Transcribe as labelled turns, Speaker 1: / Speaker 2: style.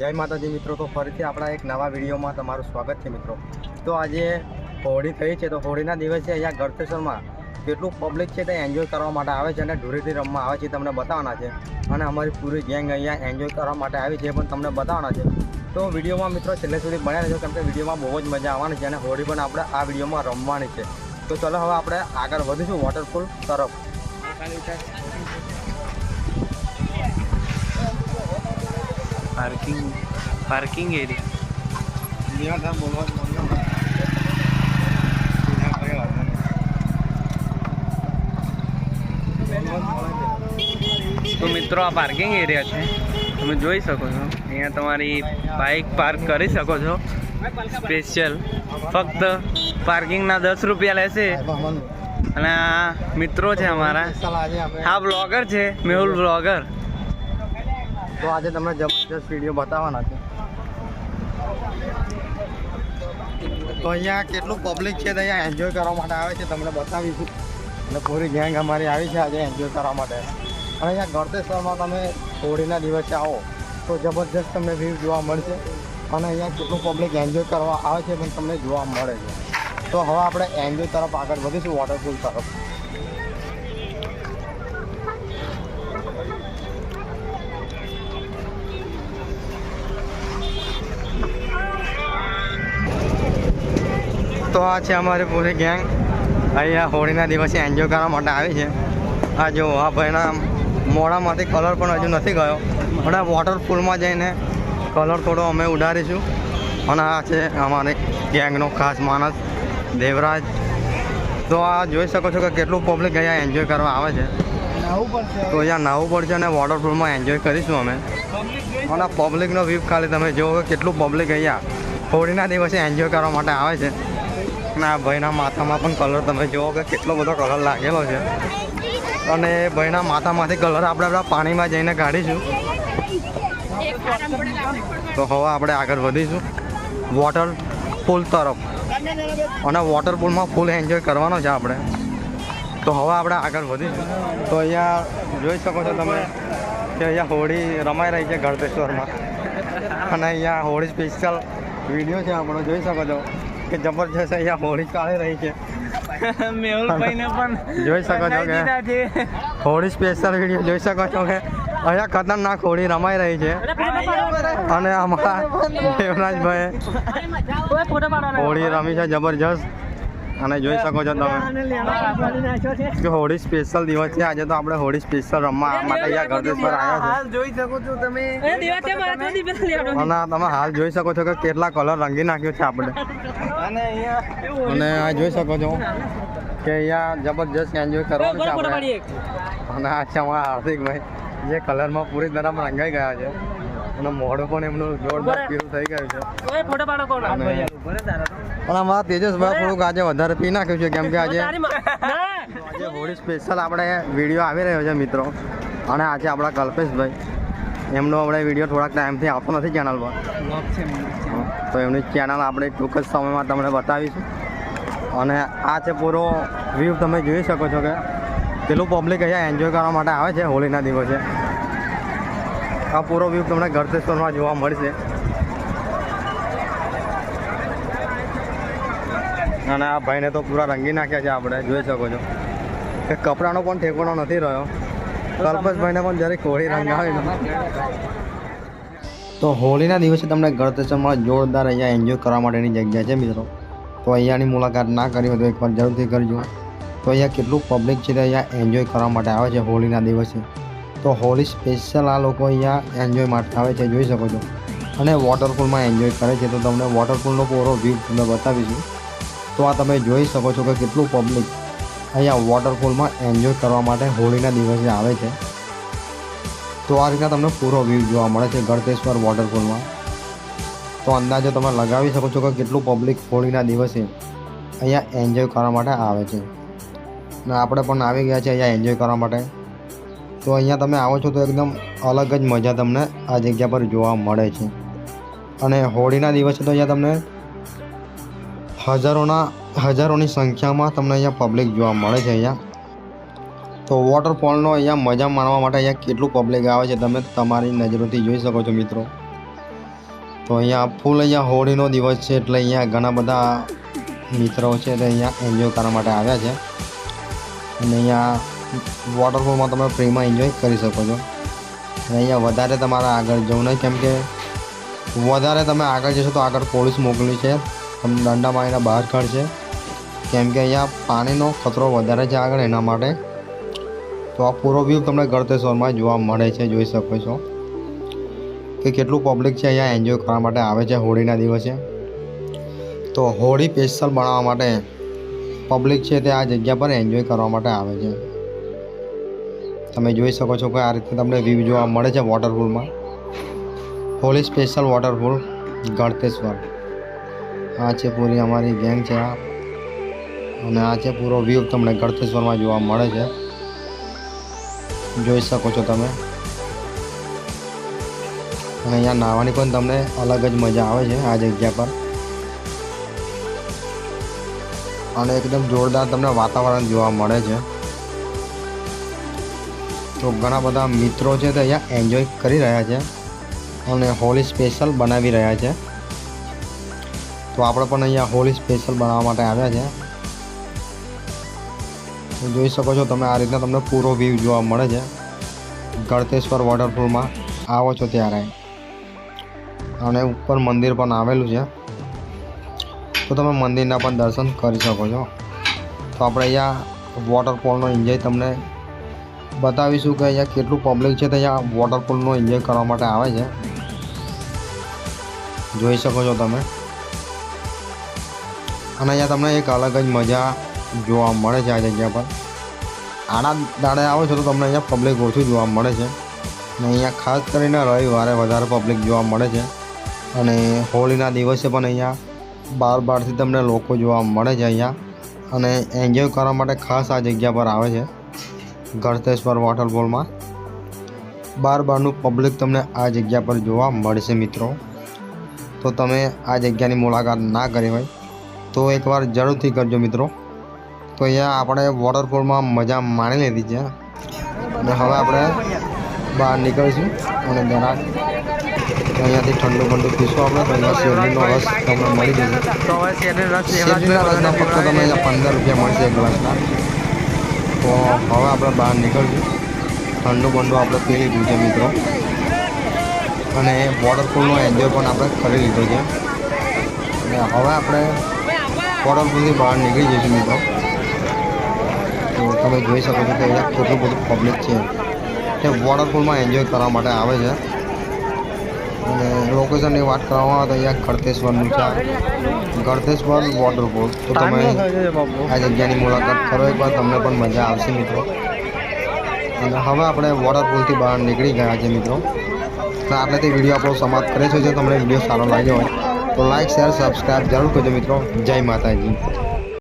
Speaker 1: જય માતાજી મિત્રો, તો ફરીથી આપણા એક નવા વિડીયોમાં તમારું સ્વાગત છે મિત્રો. તો આજે હોળી થઈ છે, તો હોળીના દિવસે અહીંયા ગળતેશ્વરમાં કેટલું પબ્લિક છે તે એન્જોય કરવા માટે આવે છે અને ધૂળેટી રમવા આવે છે તમને બતાવવાના છે. અને અમારી પૂરી ગેંગ અહીંયા એન્જોય કરવા માટે આવી છે પણ તમને બતાવવાના છે. તો વિડીયોમાં મિત્રો છેલ્લે સુધી બન્યા રહેજો, કેમ કે વિડીયોમાં બહુ જ મજા આવવાની છે અને હોળી પણ આપણે આ વિડીયોમાં રમવાની છે. તો ચલો હવે આપણે આગળ વધીશું વોટરફોલ તરફ.
Speaker 2: પાર્કિંગ પાર્કિંગ એરિયા તો મિત્રો આ પાર્કિંગ એરિયા છે. તમે જોઈ શકો છો. અહીંયા તમારી બાઇક પાર્ક કરી શકો છો. સ્પેશિયલ ફક્ત પાર્કિંગના દસ રૂપિયા લેશે. અને આ મિત્રો છે અમારા. હા બ્લોગર છે મેહુલ બ્લોગર
Speaker 1: તો આજે તમને જબરજસ્ત વીડિયો બતાવવાના છે. તો અહીંયા કેટલું પબ્લિક છે અહીંયા એન્જોય કરવા માટે આવે છે, તમને બતાવીશું. અને પૂરી ગેંગ અમારી આવી છે આજે એન્જોય કરવા માટે. અને અહીંયા ગળતેશ્વરમાં તમે હોળીના દિવસે આવો, તો જબરજસ્ત તમને વ્યૂ જોવા મળશે. અને અહીંયા કેટલું પબ્લિક એન્જોય કરવા આવે છે પણ તમને જોવા મળે છે. તો હવે આપણે એન્જોય તરફ આગળ વધીશું વોટરપૂલ તરફ. તો આ છે અમારી પૂરી ગેંગ અહીંયા હોળીના દિવસે એન્જોય કરવા માટે આવી છે. આ જો આ ભાઈના મોડામાંથી કલર પણ હજુ નથી ગયો. પણ આ વોટરફૂલમાં જઈને કલર થોડો અમે ઉડાડીશું. અને આ છે અમારી ગેંગનો ખાસ માણસ, દેવરાજ. તો આ જોઈ શકો છો કે કેટલું પબ્લિક અહીંયા એન્જોય કરવા આવે છે. તો અહીંયા નાવું પડશે અને વોટરફૂલમાં એન્જોય કરીશું અમે. અને પબ્લિકનો વ્યૂ ખાલી તમે જુઓ કેટલું પબ્લિક અહીંયા હોળીના દિવસે એન્જોય કરવા માટે આવે છે. આ ભાઈના માથામાં પણ કલર તમે જુઓ કે કેટલો બધો કલર લાગેલો છે. અને ભાઈના માથામાંથી કલર આપણે આપણા પાણીમાં જઈને કાઢીશું. તો હવે આપણે આગળ વધીશું. વોટર પુલ તરફ. અને વોટર પુલમાં ફૂલ એન્જોય કરવાનો છે આપણે. તો હવે આપણે આગળ વધીશું. તો અહીંયા જોઈ શકો છો તમે કે અહીંયા હોળી રમાઈ રહી છે ગળતેશ્વરમાં અને અહીંયા હોળી સ્પેશિયલ વીડિયો છે આપણો. જોઈ શકો છો. કે જબરજસ્ત અહીંયા હોળી ચાલી રહી છે.
Speaker 2: મેહુલભાઈને પણ
Speaker 1: જોઈ શકો છો કે હોળી સ્પેશિયલ વીડિયો જોઈ શકો છો કે અહીંયા ખતરનાક હોળી રમાઈ રહી છે. અને અમારા દેવરાજભાઈ હોળી રમી છે જબરજસ્ત. અને જોઈ શકો છો તમે. કે હોળી સ્પેશિયલ દિવસ છે. આજે તો આપણે હોળી સ્પેશિયલ રમવા માટે અહીંયા ગળતેશ્વર આવ્યા
Speaker 2: છે. જોઈ શકો છો તમે.
Speaker 1: અને આ તમે હાલ જોઈ શકો છો કે કેટલા કલર રંગી નાખ્યો છે આપણે.
Speaker 2: અને અહીંયા
Speaker 1: અને આ જોઈ શકો છો. કે અહીંયા જબરજસ્ત એન્જોય કરવાનું છે આપણે. અને આ છે અમારા હાર્દિકભાઈ જે કલરમાં પૂરી તરફ રંગાઈ ગયા છે. અને મોઢો પણ એમનું જોરદાર પીરો થઈ ગયું છે. અને પણ અમારા તેજસભાઈ થોડુંક આજે વધારે પી નાખ્યું છે કેમ કે આજે આજે હોળી સ્પેશિયલ આપણે વીડિયો આવી રહ્યો છે મિત્રો. અને આજે આપણા કલ્પેશભાઈ. એમનો આપણે વીડિયો થોડાક ટાઈમથી આવતો નથી ચેનલ પર. તો એમની ચેનલ આપણે ટૂંક જ સમયમાં તમને બતાવીશું. અને આ છે પૂરો વ્યૂ તમે જોઈ શકો છો કે પેલું પબ્લિક અહીંયા એન્જોય કરવા માટે આવે છે હોળીના દિવસે. આ પૂરો વ્યૂ તમને ગળતેશ્વરમાં જોવા મળશે. અને આ ભાઈને તો પૂરા રંગી નાખ્યા છે આપણે જોઈ શકો છો. કે કપડાનો પણ ઠેકાણો નથી રહ્યો. કલ્પેશભાઈને પણ જ્યારે કોળી રંગાવી. તો હોળીના દિવસે તમને ગળતેશ્વરમાં જોરદાર અહીંયા એન્જોય કરવા માટેની જગ્યા છે મિત્રો. તો અહીંયાની મુલાકાત ના કરી હોય તો એકવાર જરૂરથી કરજો. તો અહીંયા કેટલું પબ્લિક છે તે અહીંયા એન્જોય કરવા માટે આવે છે હોળીના દિવસે. તો હોળી સ્પેશિયલ આ લોકો અહીંયા એન્જોય માટે છે, જોઈ શકો છો. અને વોટરપૂલમાં એન્જોય કરે છે. તો તમને વોટરપૂલનો પૂરો વ્યૂ તમને બતાવીશું. તો આ તમે જોઈ શકો છો કે કેટલું પબ્લિક અહીંયા વોટરફોલમાં એન્જોય કરવા માટે હોળીના દિવસે આવે છે. તો આ રીતના તમને પૂરો વ્યૂ જોવા મળે છે ગળતેશ્વર વોટરફોલમાં તો અંદાજો તમે લગાવી શકો છો કે કેટલું પબ્લિક હોળીના દિવસે અહીંયા એન્જોય કરવા માટે આવે છે. અને આપણે પણ આવી ગયા છે અહીંયા એન્જોય કરવા માટે. તો અહીંયા તમે આવો છો તો એકદમ અલગ જ મજા તમને આ જગ્યા પર જોવા મળે છે. અને હોળીના દિવસે તો અહીંયા તમને હજારોના, હજારોની સંખ્યામાં તમને અહીંયા પબ્લિક જોવા મળે છે અહીંયા. તો વોટરફોલનો અહીંયા મજા માણવા માટે અહીંયા કેટલું પબ્લિક આવે છે તમે તમારી નજરોથી જોઈ શકો છો મિત્રો. તો અહીંયા ફૂલ અહીંયા હોળીનો દિવસ છે એટલે અહીંયા ઘણા બધા મિત્રો છે તે અહીંયા એન્જોય કરવા માટે આવ્યા છે. અને અહીંયા વોટરફોલમાં તમે ફ્રીમાં એન્જોય કરી શકો છો. અને અહીંયા વધારે તમારે આગળ જવું નહીં, કેમ કે વધારે તમે આગળ જશો તો આગળ પોલીસ મોકલી છે. તમને દંડા મારીને બહાર કાઢશે. કેમ કે અહીંયા પાણીનો ખતરો વધારે છે આગળ એના માટે. તો આ પૂરો વ્યૂ તમને ગળતેશ્વરમાં જોવા મળે છે, જોઈ શકો છો. કે કેટલું પબ્લિક છે અહીંયા એન્જોય કરવા માટે આવે છે હોળીના દિવસે. તો હોળી સ્પેશિયલ બનાવવા માટે પબ્લિક છે તે આ જગ્યા પર એન્જોય કરવા માટે આવે છે. તમે જોઈ શકો છો કે આ રીતે તમને વ્યૂ જોવા મળે છે વોટરફોલમાં હોલી સ્પેશિયલ વોટરફોલ ગળતેશ્વર આ છે પૂરી અમારી ગેંગ છે આ. અને આ છે પૂરો વ્યૂ તમને ગળતેશ્વરમાં જોવા મળે છે. જોઈ શકો છો તમે. અને અહીંયા નાહવાની પણ તમને અલગ જ મજા આવે છે આ જગ્યા પર. અને એકદમ જોરદાર તમને વાતાવરણ જોવા મળે છે. તો ઘણા બધા મિત્રો છે તે અહીંયા એન્જોય કરી રહ્યા છે અને હોળી સ્પેશિયલ બનાવી રહ્યા છે. તો આપણે પણ અહીંયા હોળી સ્પેશિયલ બનાવવા માટે આવ્યા છે. જોઈ શકો છો તમે આ રીતના તમને પૂરો વ્યૂ જોવા મળે છે. ગળતેશ્વર વોટરફોલમાં આવો છો ત્યારે. અને ઉપર મંદિર પણ આવેલું છે. તો તમે મંદિરના પણ દર્શન કરી શકો છો. તો આપણે અહીંયા વોટરફોલનો એન્જોય તમને બતાવીશું કે અહીંયા કેટલું પબ્લિક છે તો અહીંયા વોટરફોલનો એન્જોય કરવા માટે આવે છે. જોઈ શકો છો તમે. અને અહીંયા તમને એક અલગ જ મજા જોવા મળે છે આ જગ્યા પર. આડા દાડે આવો છો તો તમને અહીંયા પબ્લિક ઓછું જોવા મળે છે. અને અહીંયા ખાસ કરીને રવિવારે વધારે પબ્લિક જોવા મળે છે. અને હોળીના દિવસે પણ અહીંયા બાર બારથી તમને લોકો જોવા મળે છે અહીંયા. અને એન્જોય કરવા માટે ખાસ આ જગ્યા પર આવે છે. ગળતેશ્વર વોટરફોલમાં બાર બારનું પબ્લિક તમને આ જગ્યા પર જોવા મળશે મિત્રો. તો તમે આ જગ્યાની મુલાકાત ના કરી હોય તો એકવાર જરૂરથી કરજો મિત્રો. તો અહીંયા આપણે વોટરફોલમાં મજા માણી લીધી છે. અને હવે આપણે બહાર નીકળીશું અને જરાક અહીંયાથી ઠંડુ ઠંડુ પીશું આપણે તો અહીંયા શેરડીનો રસ તમને મળી જશે. શેરડીના રસના ફક્ત તમને અહીંયા પંદર રૂપિયા મળશે એક ગ્લાસના. તો હવે આપણે બહાર નીકળશું. ઠંડુ બંડુ આપણે પી લીધું છે મિત્રો. અને વોટરફોલનો એન્જોય પણ આપણે કરી લીધો છે. અને હવે આપણે વોટરફોલથી બહાર નીકળી જઈશું મિત્રો. તો તમે જોઈ શકો છો કે કેટલું બધું પબ્લિક છે. તે વોટરફોલમાં એન્જોય કરવા માટે આવે છે. અને લોકેશનની વાત કરવામાં આવે તો અહીંયા ગળતેશ્વરનું છે. ગળતેશ્વર વોટરફોલ તો તમે આ જગ્યાની મુલાકાત કરો એકવાર તમને પણ મજા આવશે મિત્રો. અને હવે આપણે વોટરફોલથી બહાર નીકળી ગયા છે મિત્રો. તો તે વીડિયો આપણો સમાપ્ત કરે છે જો તમને વીડિયો સારો લાગ્યો હોય તો લાઈક શેર સબસ્ક્રાઈબ જરૂર કરજો મિત્રો. જય માતાજી.